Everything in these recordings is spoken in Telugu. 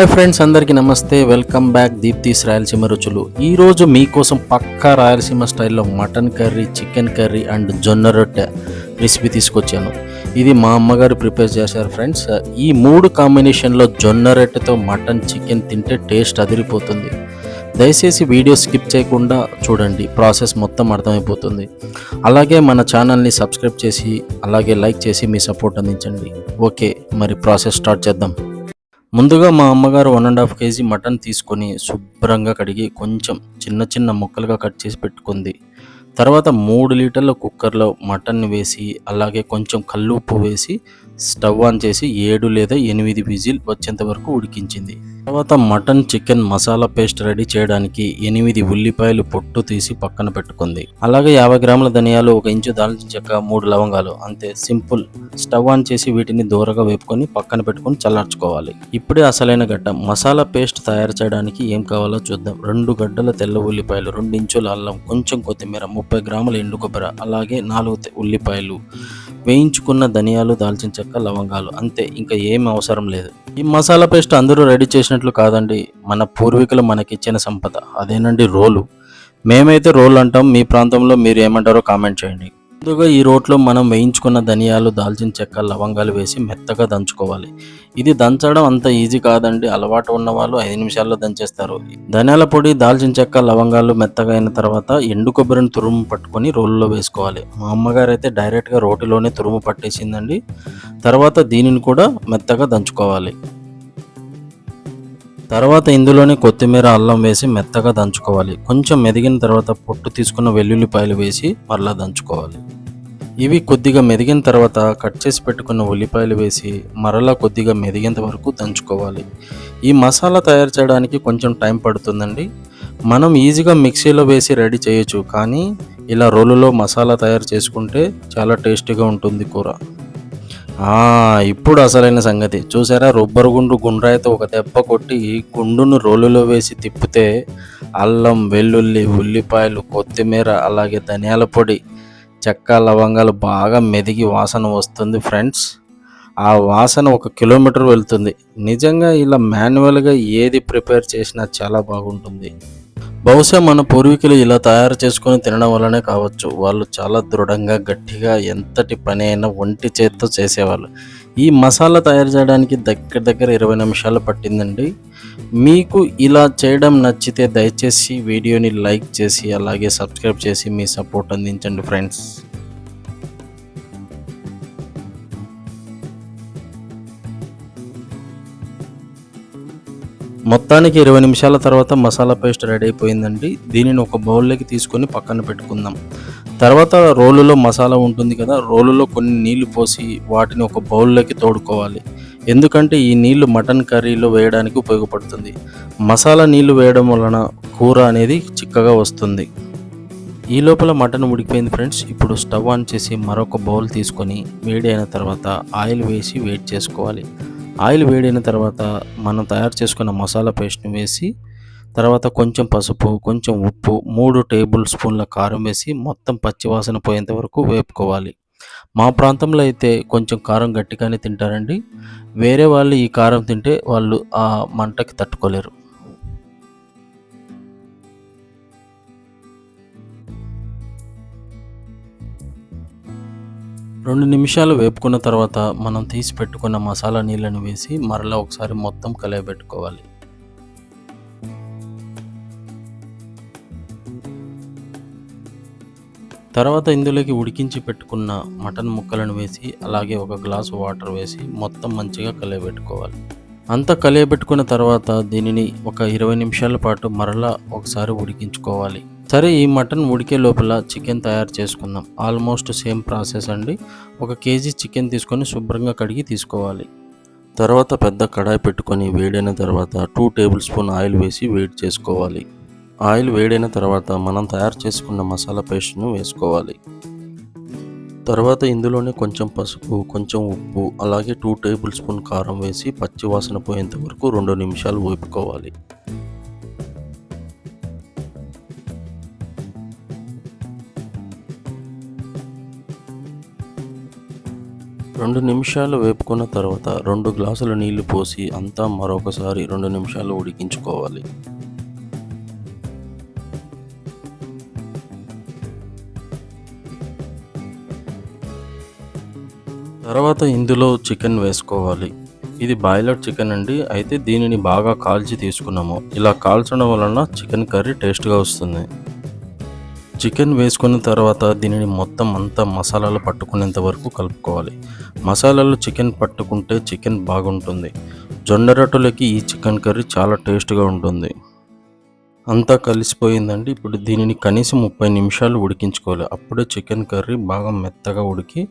హాయ్ ఫ్రెండ్స్ అందరికీ నమస్తే. వెల్కమ్ బ్యాక్ దీప్తీస్ రాయలసీమ రుచులు. ఈరోజు మీకోసం పక్కా రాయలసీమ స్టైల్లో mutton curry chicken curry and జొన్న రొట్టె రెసిపీ తీసుకొచ్చాను. ఇది మా అమ్మగారు ప్రిపేర్ చేశారు ఫ్రెండ్స్. ఈ మూడు కాంబినేషన్లో జొన్న రొట్టెతో మటన్ చికెన్ తింటే టేస్ట్ అదిరిపోతుంది. దయచేసి వీడియో స్కిప్ చేయకుండా చూడండి. ప్రాసెస్ మొత్తం అర్థమైపోతుంది. అలాగే మన ఛానల్ని సబ్స్క్రైబ్ చేసి అలాగే లైక్ చేసి మీ సపోర్ట్ అందించండి. ఓకే మరి ప్రాసెస్ స్టార్ట్ చేద్దాం. ముందుగా మా అమ్మగారు one and half KG mutton తీసుకొని శుభ్రంగా కడిగి కొంచెం చిన్న చిన్న ముక్కలుగా కట్ చేసి పెట్టుకుంది. తర్వాత మూడు లీటర్ల కుక్కర్లో మటన్ వేసి అలాగే కొంచెం కల్లుప్పు వేసి స్టవ్ ఆన్ చేసి ఏడు లేదా ఎనిమిది విజిల్ వచ్చేంత వరకు ఉడికించింది. తర్వాత mutton chicken masala paste ready చేయడానికి ఎనిమిది ఉల్లిపాయలు పొట్టు తీసి పక్కన పెట్టుకుంది. అలాగే యాభై గ్రాముల ధనియాలు ఒక ఇంచు దాల్చిన చెక్క మూడు లవంగాలు అంతే. సింపుల్. స్టవ్ ఆన్ చేసి వీటిని దూరగా వేపుకొని పక్కన పెట్టుకొని చల్లార్చుకోవాలి. ఇప్పుడే అసలైన గడ్డ. మసాలా పేస్ట్ తయారు చేయడానికి ఏం కావాలో చూద్దాం. రెండు గడ్డల తెల్ల ఉల్లిపాయలు రెండు ఇంచుల అల్లం కొంచెం కొత్తిమీర ముప్పై గ్రాముల ఎండు కొబ్బరి అలాగే నాలుగు ఉల్లిపాయలు. వేయించుకున్న ధనియాలు దాల్చిన చెక్క లవంగాలు. అంతే ఇంకా ఏం అవసరం లేదు. ఈ మసాలా పేస్ట్ అందరూ రెడీ చేసినట్లు కాదండి. మన పూర్వీకులు మనకిచ్చిన సంపద. అదేనండి రోలు. మేమైతే రోల్ అంటాం మీ ప్రాంతంలో మీరు ఏమంటారో కామెంట్ చేయండి. ముందుగా ఈ రోట్లో మనం వేయించుకున్న ధనియాలు దాల్చిన చెక్క లవంగాలు వేసి మెత్తగా దంచుకోవాలి. ఇది దంచడం అంత ఈజీ కాదండి. అలవాటు ఉన్న వాళ్ళు ఐదు నిమిషాల్లో దంచేస్తారు. ధనియాల పొడి దాల్చిన చెక్క లవంగాలు మెత్తగా అయిన తర్వాత ఎండు కొబ్బరిని తురుము పట్టుకొని రోల్లో వేసుకోవాలి. మా అమ్మగారు అయితే డైరెక్ట్గా రోటిలోనే తురుము పట్టేసిందండి. తర్వాత దీనిని కూడా మెత్తగా దంచుకోవాలి. తర్వాత ఇందులోనే కొత్తిమీర అల్లం వేసి మెత్తగా దంచుకోవాలి. కొంచెం మెదిగిన తర్వాత పొట్టు తీసుకున్న వెల్లుల్లిపాయలు వేసి మరలా దంచుకోవాలి. ఇవి కొద్దిగా మెదిగిన తర్వాత కట్ చేసి పెట్టుకున్న ఉల్లిపాయలు వేసి మరలా కొద్దిగా మెదిగేంత వరకు దంచుకోవాలి. ఈ మసాలా తయారు చేయడానికి కొంచెం టైం పడుతుందండి. మనం ఈజీగా మిక్సీలో వేసి రెడీ చేయొచ్చు కానీ ఇలా రోలులో మసాలా తయారు చేసుకుంటే చాలా టేస్టీగా ఉంటుంది కూర. ఇప్పుడు అసలైన సంగతి. చూసారా? రబ్బరు గుండు గుండ్రాయితో ఒక దెబ్బ కొట్టి గుండును రోలులో వేసి తిప్పితే అల్లం వెల్లుల్లి ఉల్లిపాయలు కొత్తిమీర అలాగే ధనియాల పొడి చెక్క లవంగాలు బాగా మెదిగి వాసన వస్తుంది ఫ్రెండ్స్. ఆ వాసన ఒక కిలోమీటర్ వెళ్తుంది. నిజంగా ఇలా మాన్యువల్గా ఏది ప్రిపేర్ చేసినా చాలా బాగుంటుంది. బహుశా మన పూర్వీకులు ఇలా తయారు చేసుకొని తినడం వల్లనే కావచ్చు. వాళ్ళు చాలా దృఢంగా గట్టిగా ఎంతటి పని అయినా ఒంటి చేత్తో చేసేవాళ్ళు. ఈ మసాలా తయారు చేయడానికి దగ్గర దగ్గర ఇరవై నిమిషాలు పట్టిందండి. మీకు ఇలా చేయడం నచ్చితే దయచేసి వీడియోని లైక్ చేసి అలాగే సబ్స్క్రైబ్ చేసి మీ సపోర్ట్ అందించండి ఫ్రెండ్స్. మొత్తానికి ఇరవై నిమిషాల తర్వాత మసాలా పేస్ట్ రెడీ అయిపోయిందండి. దీనిని ఒక బౌల్లోకి తీసుకొని పక్కన పెట్టుకుందాం. తర్వాత రోలులో మసాలా ఉంటుంది కదా రోలులో కొన్ని నీళ్ళు పోసి వాటిని ఒక బౌల్లోకి తోడుకోవాలి. ఎందుకంటే ఈ నీళ్ళు మటన్ కర్రీలో వేయడానికి ఉపయోగపడుతుంది. మసాలా నీళ్ళు వేయడం వలన కూర అనేది చిక్కగా వస్తుంది. ఈ లోపల మటన్ ఉడికిపోయింది ఫ్రెండ్స్. ఇప్పుడు స్టవ్ ఆన్ చేసి మరొక బౌల్ తీసుకొని వేడి అయిన తర్వాత ఆయిల్ వేసి వేడి చేసుకోవాలి. ఆయిల్ వేడైన తర్వాత మనం తయారు చేసుకున్న మసాలా పేస్ట్ని వేసి తర్వాత కొంచెం పసుపు కొంచెం ఉప్పు మూడు టేబుల్ స్పూన్ల కారం వేసి మొత్తం పచ్చివాసన పోయేంత వరకు వేపుకోవాలి. మా ప్రాంతంలో అయితే కొంచెం కారం గట్టిగానే తింటారండి. వేరే వాళ్ళు ఈ కారం తింటే వాళ్ళు ఆ మంటకి తట్టుకోలేరు. రెండు నిమిషాలు వేపుకున్న తర్వాత మనం తీసి పెట్టుకున్న మసాలా నీళ్ళని వేసి మరలా ఒకసారి మొత్తం కలయబెట్టుకోవాలి. తర్వాత ఇందులోకి ఉడికించి పెట్టుకున్న మటన్ ముక్కలను వేసి అలాగే ఒక గ్లాసు వాటర్ వేసి మొత్తం మంచిగా కలియబెట్టుకోవాలి. అంతా కలియబెట్టుకున్న తర్వాత దీనిని ఒక ఇరవై నిమిషాల పాటు మరలా ఒకసారి ఉడికించుకోవాలి. సరే ఈ మటన్ ఉడికే లోపల చికెన్ తయారు చేసుకుందాం. ఆల్మోస్ట్ సేమ్ ప్రాసెస్ అండి. ఒక కేజీ చికెన్ తీసుకొని శుభ్రంగా కడిగి తీసుకోవాలి. తర్వాత పెద్ద కడాయి పెట్టుకొని వేడైన తర్వాత టూ టేబుల్ స్పూన్ ఆయిల్ వేసి వేడి చేసుకోవాలి. ఆయిల్ వేడైన తర్వాత మనం తయారు చేసుకున్న మసాలా పేస్ట్ను వేసుకోవాలి. తర్వాత ఇందులోనే కొంచెం పసుపు కొంచెం ఉప్పు అలాగే టూ టేబుల్ స్పూన్ కారం వేసి పచ్చి వాసన పోయేంత వరకు రెండు నిమిషాలు వేపుకోవాలి. రెండు నిమిషాలు వేపుకున్న తర్వాత రెండు గ్లాసుల నీళ్ళు పోసి అంతా మరొకసారి రెండు నిమిషాలు ఉడికించుకోవాలి. తర్వాత ఇందులో చికెన్ వేసుకోవాలి. ఇది బాయిలర్ చికెన్ అండి. అయితే దీనిని బాగా కాల్చి తీసుకున్నాము. ఇలా కాల్చడం వలన చికెన్ కర్రీ టేస్ట్గా వస్తుంది. చికెన్ వేసుకున్న తర్వాత దీనిని మొత్తం అంతా మసాలాలు పట్టుకునేంత వరకు కలుపుకోవాలి. మసాలాలు చికెన్ పట్టుకుంటే చికెన్ బాగుంటుంది. జొన్న రొట్టెలకి ఈ చికెన్ కర్రీ చాలా టేస్ట్గా ఉంటుంది. అంతా కలిసిపోయిందండి. ఇప్పుడు దీనిని కనీసం ముప్పై నిమిషాలు ఉడికించుకోవాలి. అప్పుడే చికెన్ కర్రీ బాగా మెత్తగా ఉడికి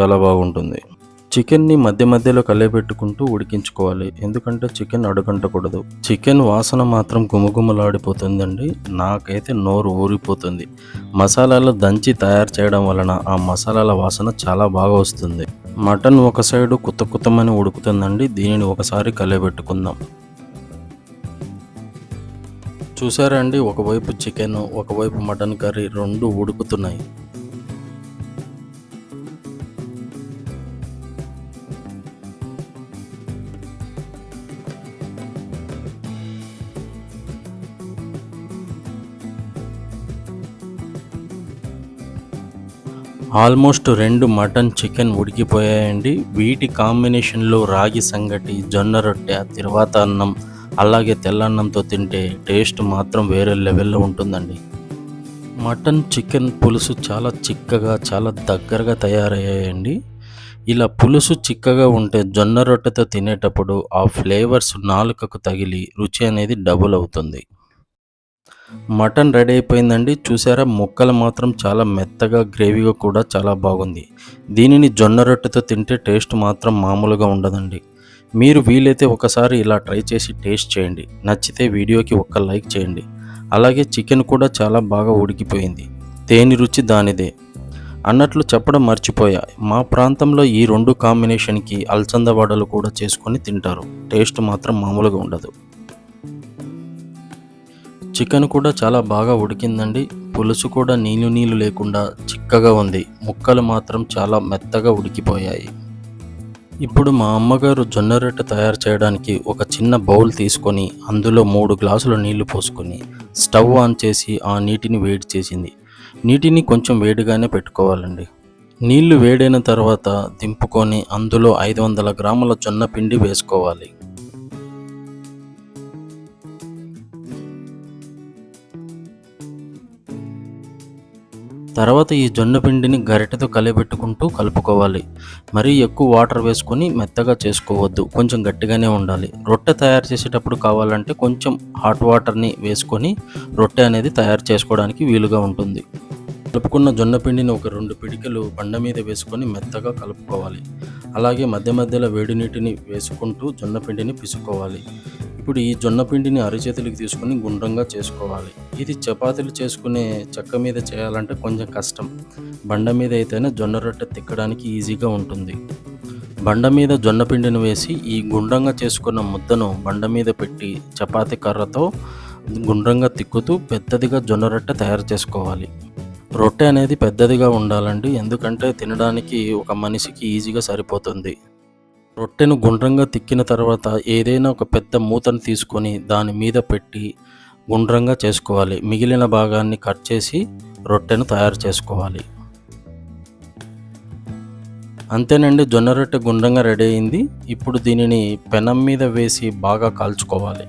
చాలా బాగుంటుంది. చికెన్ని మధ్య మధ్యలో కలియబెట్టుకుంటూ ఉడికించుకోవాలి. ఎందుకంటే చికెన్ అడుగంటకూడదు. చికెన్ వాసన మాత్రం గుమగుమలాడిపోతుందండి. నాకైతే నోరు ఊరిపోతుంది. మసాలాలు దంచి తయారు చేయడం వలన ఆ మసాలాల వాసన చాలా బాగా వస్తుంది. మటన్ ఒక సైడు కుత్త కుత్తమని ఉడుకుతుందండి. దీనిని ఒకసారి కలియబెట్టుకుందాం. చూసారా అండి? ఒకవైపు చికెన్ ఒకవైపు మటన్ కర్రీ రెండు ఉడుకుతున్నాయి. ఆల్మోస్ట్ రెండు మటన్ చికెన్ ఉడికిపోయాయండి. వీటి కాంబినేషన్లో రాగి సంగటి జొన్న రొట్టె తిరువాత అన్నం అలాగే తెల్లన్నంతో తింటే టేస్ట్ మాత్రం వేరే లెవెల్లో ఉంటుందండి. మటన్ చికెన్ పులుసు చాలా చిక్కగా చాలా దగ్గరగా తయారయ్యాయండి. ఇలా పులుసు చిక్కగా ఉంటే జొన్న రొట్టెతో తినేటప్పుడు ఆ ఫ్లేవర్స్ నాలుకకు తగిలి రుచి అనేది డబుల్ అవుతుంది. మటన్ రెడీ అయిపోయిందండి. చూసారా? ముక్కలు మాత్రం చాలా మెత్తగా గ్రేవీగా కూడా చాలా బాగుంది. దీనిని జొన్న రొట్టెతో తింటే టేస్ట్ మాత్రం మామూలుగా ఉండదండి. మీరు వీలైతే ఒకసారి ఇలా ట్రై చేసి టేస్ట్ చేయండి. నచ్చితే వీడియోకి ఒక్క లైక్ చేయండి. అలాగే చికెన్ కూడా చాలా బాగా ఉడికిపోయింది. తేని రుచి దానిదే. అన్నట్లు చెప్పడం మర్చిపోయా. మా ప్రాంతంలో ఈ రెండు కాంబినేషన్కి అల్చంద వడలు కూడా చేసుకొని తింటారు. టేస్ట్ మాత్రం మామూలుగా ఉండదు. చికెన్ కూడా చాలా బాగా ఉడికిందండి. పులుసు కూడా నీళ్ళు నీళ్ళు లేకుండా చిక్కగా ఉంది. ముక్కలు మాత్రం చాలా మెత్తగా ఉడికిపోయాయి. ఇప్పుడు మా అమ్మగారు జొన్న రొట్టె తయారు చేయడానికి ఒక చిన్న బౌల్ తీసుకొని అందులో మూడు గ్లాసుల నీళ్ళు పోసుకొని స్టవ్ ఆన్ చేసి ఆ నీటిని వేడి చేసింది. నీటిని కొంచెం వేడిగానే పెట్టుకోవాలండి. నీళ్ళు వేడైన తర్వాత దింపుకొని అందులో ఐదు వందల గ్రాముల జొన్న పిండి వేసుకోవాలి. తర్వాత ఈ జొన్న పిండిని గరిటెతో కలిపెట్టుకుంటూ కలుపుకోవాలి. మరీ ఎక్కువ వాటర్ వేసుకొని మెత్తగా చేసుకోవద్దు. కొంచెం గట్టిగానే ఉండాలి. రొట్టె తయారు చేసేటప్పుడు కావాలంటే కొంచెం హాట్ వాటర్ని వేసుకొని రొట్టె అనేది తయారు చేసుకోవడానికి వీలుగా ఉంటుంది. కలుపుకున్న జొన్న పిండిని ఒక రెండు పిడికలు బండ మీద వేసుకొని మెత్తగా కలుపుకోవాలి. అలాగే మధ్య మధ్యలో వేడి నీటిని వేసుకుంటూ జొన్న పిండిని పిసుకోవాలి. ఇప్పుడు ఈ జొన్న పిండిని అరిచేతులకు తీసుకొని గుండ్రంగా చేసుకోవాలి. ఇది చపాతీలు చేసుకునే చెక్క మీద చేయాలంటే కొంచెం కష్టం. బండ మీద అయితేనే జొన్న రొట్టె తిక్కడానికి ఈజీగా ఉంటుంది. బండ మీద జొన్న పిండిని వేసి ఈ గుండ్రంగా చేసుకున్న ముద్దను బండ మీద పెట్టి చపాతీ కర్రతో గుండ్రంగా తిక్కుతూ పెద్దదిగా జొన్న రొట్టె తయారు చేసుకోవాలి. రొట్టె అనేది పెద్దదిగా ఉండాలండి. ఎందుకంటే తినడానికి ఒక మనిషికి ఈజీగా సరిపోతుంది. రొట్టెను గుండ్రంగా తిక్కిన తర్వాత ఏదైనా ఒక పెద్ద మూతను తీసుకొని దాని మీద పెట్టి గుండ్రంగా చేసుకోవాలి. మిగిలిన భాగాన్ని కట్ చేసి రొట్టెను తయారు చేసుకోవాలి. అంతేనండి జొన్న రొట్టె గుండ్రంగా రెడీ అయింది. ఇప్పుడు దీనిని పెనం మీద వేసి బాగా కాల్చుకోవాలి.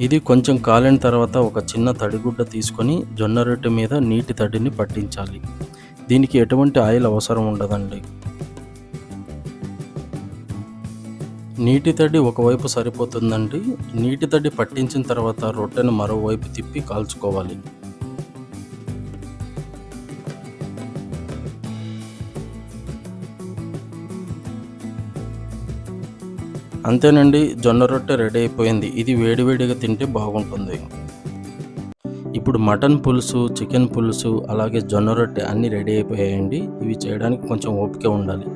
ఇది కొంచెం కాలిన తర్వాత ఒక చిన్న తడిగుడ్డ తీసుకొని జొన్న రొట్టె మీద నీటి తడిని పట్టించాలి. దీనికి ఎటువంటి ఆయిల్ అవసరం ఉండదండి. నీటి తడి ఒకవైపు సరిపోతుందండి. నీటి తడి పట్టించిన తర్వాత రొట్టెను మరోవైపు తిప్పి కాల్చుకోవాలి. అంతేనండి జొన్న రొట్టె రెడీ అయిపోయింది. ఇది వేడివేడిగా తింటే బాగుంటుంది. ఇప్పుడు మటన్ పులుసు చికెన్ పులుసు అలాగే జొన్న రొట్టె అన్నీ రెడీ అయిపోయాయండి. ఇవి చేయడానికి కొంచెం ఓపిక ఉండాలి.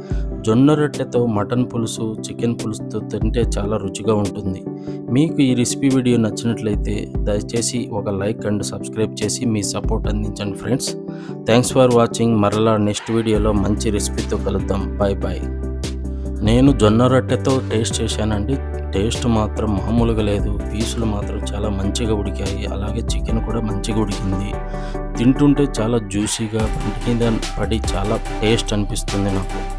జొన్న రొట్టెతో మటన్ పులుసు చికెన్ పులుసుతో తింటే చాలా రుచిగా ఉంటుంది. మీకు ఈ రెసిపీ వీడియో నచ్చినట్లయితే దయచేసి ఒక లైక్ అండ్ సబ్స్క్రైబ్ చేసి మీ సపోర్ట్ అందించండి ఫ్రెండ్స్. Thanks for watching. మరలా నెక్స్ట్ వీడియోలో మంచి రెసిపీతో కలుద్దాం. బాయ్ బాయ్ నేను జొన్న రొట్టెతో టేస్ట్ చేశానండి. టేస్ట్ మాత్రం మామూలుగా లేదు. పీసులు మాత్రం చాలా మంచిగా ఉడికాయి. అలాగే చికెన్ కూడా మంచిగా ఉడికింది. తింటుంటే చాలా జ్యూసీగా పంటి పడి చాలా టేస్ట్ అనిపిస్తుంది నాకు.